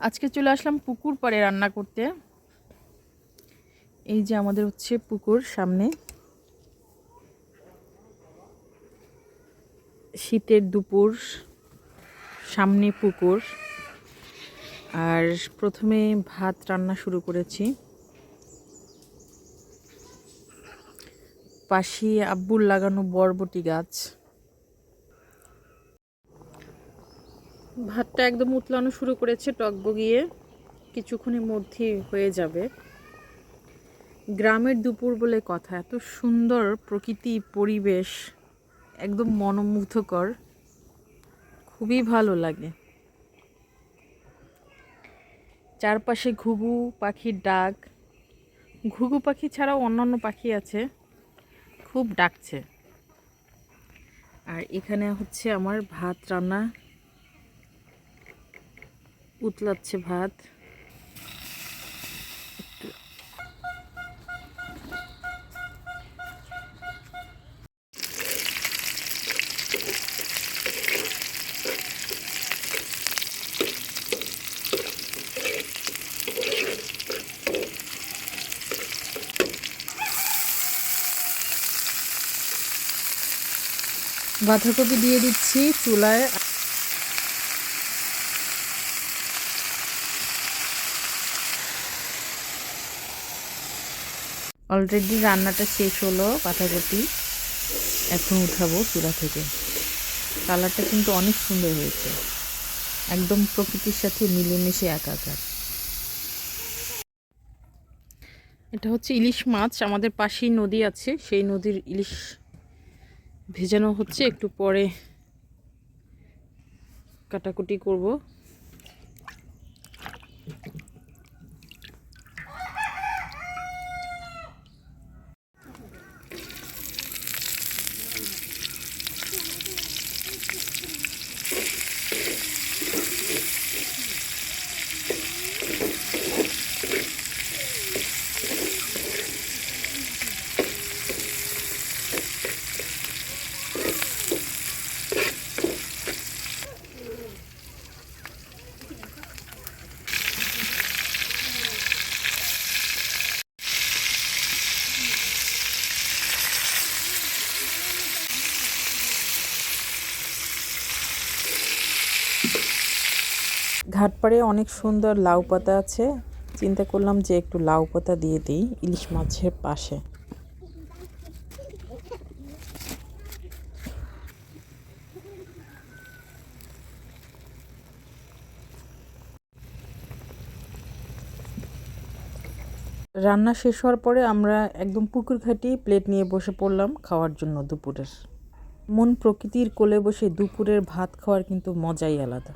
আজকে চলে আসলাম পুকুর পাড়ে রান্না করতে। এই যে আমাদের হচ্ছে পুকুর সামনে। শীতের দুপুর, সামনে পুকুর। আর প্রথমে ভাত রান্না শুরু করেছি। পাশে আব্বুর লাগানো বরবটি গাছ। ভাতটা একদম উতলানো শুরু করেছে টকবগিয়ে কিছুক্ষণের মধ্যে হয়ে যাবে। গ্রামের দুপুর বলে কথা। এত সুন্দর প্রকৃতি, পরিবেশ, একদম মনোমুগ্ধকর। খুবই ভালো লাগে। চারপাশে ঘুঘু পাখির ডাক। ঘুঘু পাখি ছাড়াও অন্যান্য পাখি আছে। খুব ডাকছে। আর এখানে হচ্ছে আমার ভাত রান্না। উতলাচ্ছে ভাত। বাঁধাকপি দিয়ে দিচ্ছি চুলায়। অলরেডি রান্নাটা শেষ হলো বাঁধাকপি এখন উঠাবো চূড়া থেকে। কালারটা কিন্তু অনেক সুন্দর হয়েছে। একদম প্রকৃতির সাথে মিলেমিশে একাকার। এটা হচ্ছে ইলিশ মাছ। আমাদের পাশেই নদী আছে। সেই নদীর ইলিশ ভেজানো হচ্ছে। একটু পরে কাটাকুটি করব। ঘাটপাড়ে অনেক সুন্দর লাউ পাতা আছে। চিন্তা করলাম যে একটু লাউ পাতা দিয়ে দিই ইলিশ মাছের পাশে। রান্না শেষ হওয়ার পরে আমরা একদম পুকুর ঘাটি প্লেট নিয়ে বসে পড়লাম খাওয়ার জন্য দুপুরের। মন প্রকৃতির কোলে বসে দুপুরের ভাত খাওয়ার কিন্তু মজাই আলাদা।